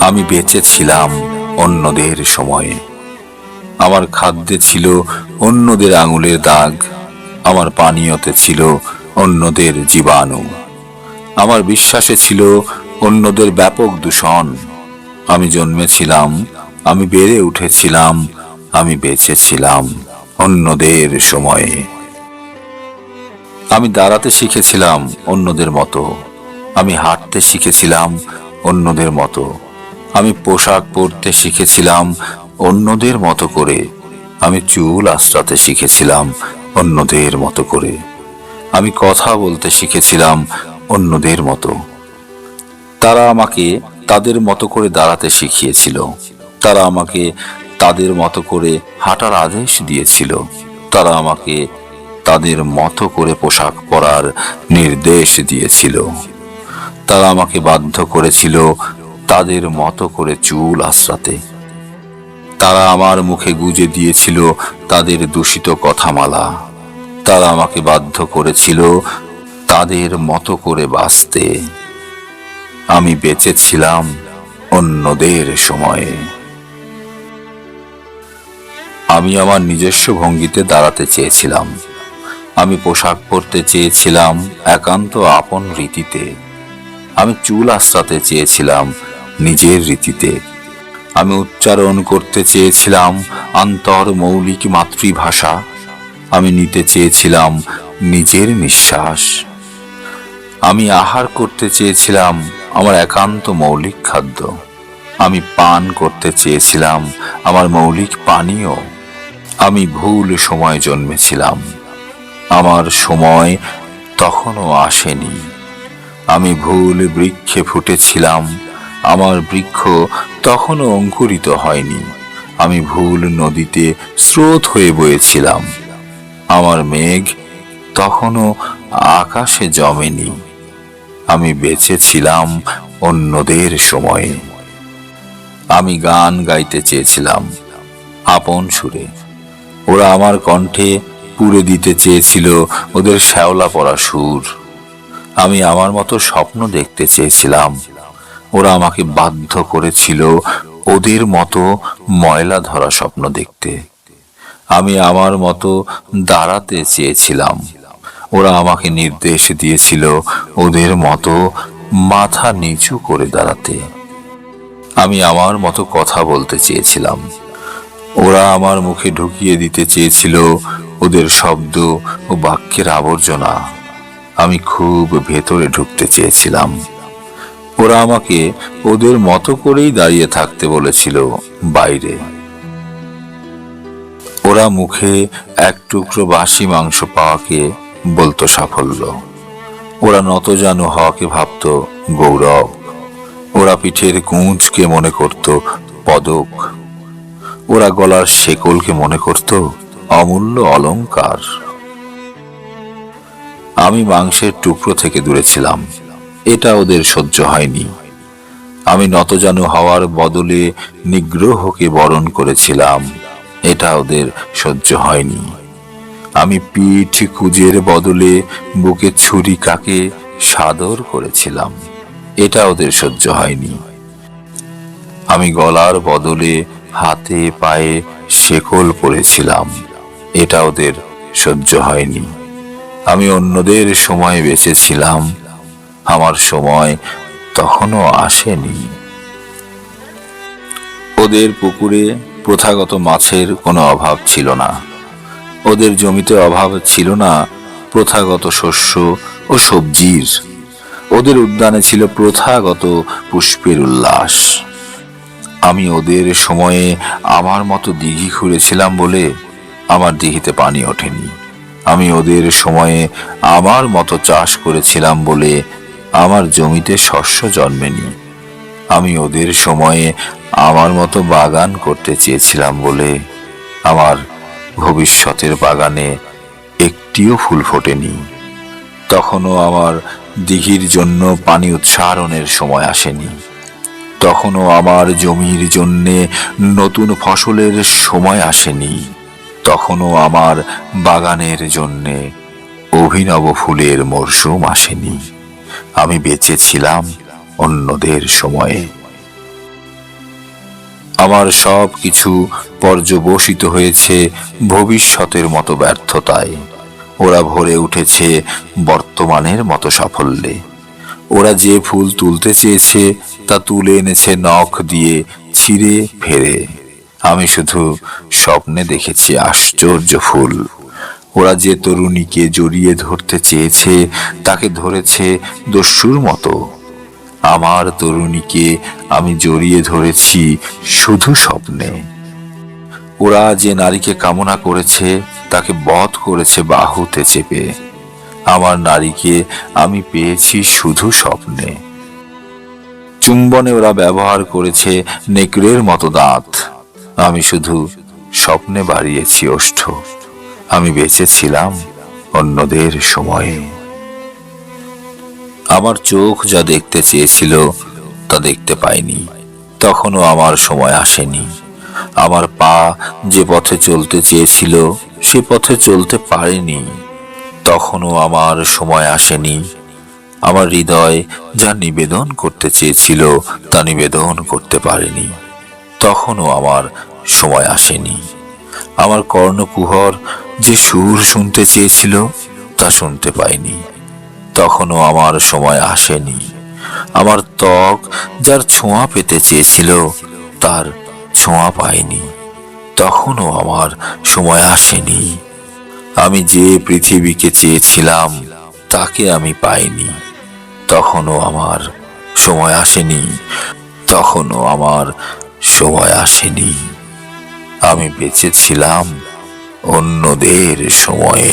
আমি বেঁচে ছিলাম অন্যদের সময়ে। আমার খাদ্যে ছিল অন্যদের আঙুলের দাগ। আমার পানীয়তে ছিল অন্যদের জীবাণু। আমার বিশ্বাসে ছিল অন্যদের ব্যাপক দূষণ। আমি জন্মেছিলাম, আমি বেড়ে উঠেছিলাম, আমি বেঁচেছিলাম অন্যদের সময়ে। আমি দাঁড়াতে শিখেছিলাম অন্যদের মতো। আমি হাঁটতে শিখেছিলাম অন্যদের মতো। আমি পোশাক পরতে শিখেছিলাম অন্যদের মতো করে। আমি চুল আশ্রাতে শিখেছিলাম অন্যদের মতো করে। আমি কথা বলতে শিখেছিলাম অন্যদের মতো। তারা আমাকে তাদের মতো করে দাঁড়াতে শিখিয়েছিল। তারা আমাকে তাদের মতো করে হাঁটার আদেশ দিয়েছিল। তারা আমাকে তাদের মতো করে পোশাক পরার নির্দেশ দিয়েছিল। তারা আমাকে বাধ্য করেছিল তাদের মতো করে চুল আশ্রাতে তারা আমার মুখে গুজে দিয়েছিল তাদের দূষিত কথামালা। তারা আমাকে বাধ্য করেছিল তাদের মতো করে বাঁচতে। আমি বেঁচেছিলাম অন্যদের সময়ে। আমি আমার নিজস্ব ভঙ্গিতে দাঁড়াতে চেয়েছিলাম। আমি পোশাক পরতে চেয়েছিলাম একান্ত আপন রীতিতে। আমি চুল আশ্রাতে চেয়েছিলাম নিজের রীতিতে। আমি উচ্চারণ করতে চেয়েছিলাম আন্তর মৌলিক মাতৃভাষা। আমি নিতে চেয়েছিলাম নিজের নিঃশ্বাস। আমি আহার করতে চেয়েছিলাম আমার একান্ত মৌলিক খাদ্য। আমি পান করতে চেয়েছিলাম আমার মৌলিক পানীয়। আমি ভুল সময় জন্মেছিলাম। আমার সময় তখনও আসেনি। আমি ভুল বৃক্ষে ফুটেছিলাম। আমার বৃক্ষ তখনও অঙ্কুরিত হয়নি। আমি ভুল নদীতে স্রোত হয়ে বয়েছিলাম। আমার মেঘ তখনও আকাশে জমেনি। আমি বেঁচে ছিলাম অন্যদের সময়ে। আমি গান গাইতে চেয়েছিলাম। আপন সুরে। ওরা আমার কণ্ঠে পুরে দিতে চেয়েছিল ওদের শ্যাওলা পড়া সুর। আমি আমার মতো স্বপ্ন দেখতে চেয়েছিলাম। ওরা আমাকে বাধ্য করেছিল ওদের মতো ময়লা ধরা স্বপ্ন দেখতে। আমি আমার মতো দাঁড়াতে চেয়েছিলাম। ওরা আমাকে নির্দেশ দিয়েছিল ওদের মতো মাথা নিচু করে দাঁড়াতে। আমি আমার মতো কথা বলতে চেয়েছিলাম। ওরা আমার মুখে ঢুকিয়ে দিতে চেয়েছিল ওদের শব্দ ও বাক্যের আবর্জনা। আমি খুব ভেতরে ঢুকতে চেয়েছিলাম। ওরা আমাকে ওদের মতো করেই দাঁড়িয়ে থাকতে বলেছিল বাইরে। ওরা মুখে এক টুকরো বাসি মাংস পাওয়াকে বলতো সাফল্য। ওরা নত নতজানু হওয়াকে ভাবত গৌরব। ওরা পিঠের কুঁচকে মনে করত পদক ওরা গলার শেকলকে মনে করত অমূল্য অলংকার। আমি মাংসের টুকরো থেকে দূরে ছিলাম। এটা ওদের সহ্য হয়নি। আমি নতজানু হওয়ার বদলে নিগ্রহকে বরণ করেছিলাম। এটা ওদের সহ্য হয়নি। আমি পিঠ কুজের বদলে বুকে ছুরি কাকে সাদর করেছিলাম। এটা ওদের সহ্য হয়নি। আমি গলার বদলে হাতে পায়ে শেকল পড়েছিলাম এটা ওদের সহ্য হয়নি। আমি অন্যদের সময় বেঁচেছিলাম। আমার সময় তখনও আসেনি। ওদের পুকুরে প্রথাগত মাছের কোনো অভাব ছিল না। ওদের জমিতে অভাব ছিল না প্রথাগত শস্য ও সবজির। ওদের উদ্যানে ছিল প্রথাগত পুষ্পের উল্লাস। আমি ওদের সময়ে আমার মতো দিঘি খুঁড়েছিলাম বলে আমার দিঘিতে পানি ওঠেনি। আমি ওদের সময়ে আমার মতো চাষ করেছিলাম বলে আমার জমিতে শস্য জন্মেনি। আমি ওদের সময়ে আমার মতো বাগান করতে চেয়েছিলাম বলে আমার ভবিষ্যতের বাগানে একটিও ফুল ফোটেনি। তখনও আমার দিঘির জন্য পানি উচ্চারণের সময় আসেনি। তখনও আমার জমির জন্যে নতুন ফসলের সময় আসেনি। তখনও আমার বাগানের জন্যে অভিনব ফুলের মরশুম আসেনি। আমি বেঁচে ছিলাম অন্যদের সময়ে। আমার সব কিছু পর্যবসিত হয়েছে ভবিষ্যতের মতো ব্যর্থতায়। ওরা ভরে উঠেছে বর্তমানের মতো সাফল্যে। ওরা যে ফুল তুলতে চেয়েছে তা তুলে এনেছে নখ দিয়ে ছিঁড়ে ফেরে। আমি শুধু স্বপ্নে দেখেছি আশ্চর্য ফুল। ওরা যে তরুণীকে জড়িয়ে ধরতে চেয়েছে, তাকে ধরেছে দস্যুর মতো। আমার তরুণীকে আমি জড়িয়ে ধরেছি শুধু স্বপ্নে। ওরা যে নারীকে কামনা করেছে, তাকে বধ করেছে বাহুতে চেপে। আমার নারীকে আমি পেয়েছি শুধু স্বপ্নে। চুম্বনে ওরা ব্যবহার করেছে নেকড়ের মতো দাঁত। আমি শুধু স্বপ্নে বাড়িয়েছি ওষ্ঠ। আমি বেঁচে ছিলাম অন্যদের সময়ে। আমার চোখ যা দেখতে চেয়েছিল, তা দেখতে পাইনি। তখনও আমার সময় আসেনি। আমার পা যে পথে চলতে চেয়েছিল, সে পথে চলতে পারেনি। তখনও আমার সময় আসেনি। আমার হৃদয় যা নিবেদন করতে চেয়েছিল তা নিবেদন করতে পারেনি। তখনও আমার সময় আসেনি। আমার কর্ণকুহর যে সুর শুনতে চেয়েছিল তা শুনতে পাইনি। তখনও আমার সময় আসেনি। আমার ত্বক যার ছোঁয়া পেতে চেয়েছিল তার ছোঁয়া পাইনি। তখনও আমার সময় আসেনি। আমি যে পৃথিবীকে চেয়েছিলাম তাকে আমি পাইনি। তখনও আমার সময় আসেনি তখনও আমার সময় আসেনি। আমি বেঁচেছিলাম অন্যদের সময়ে।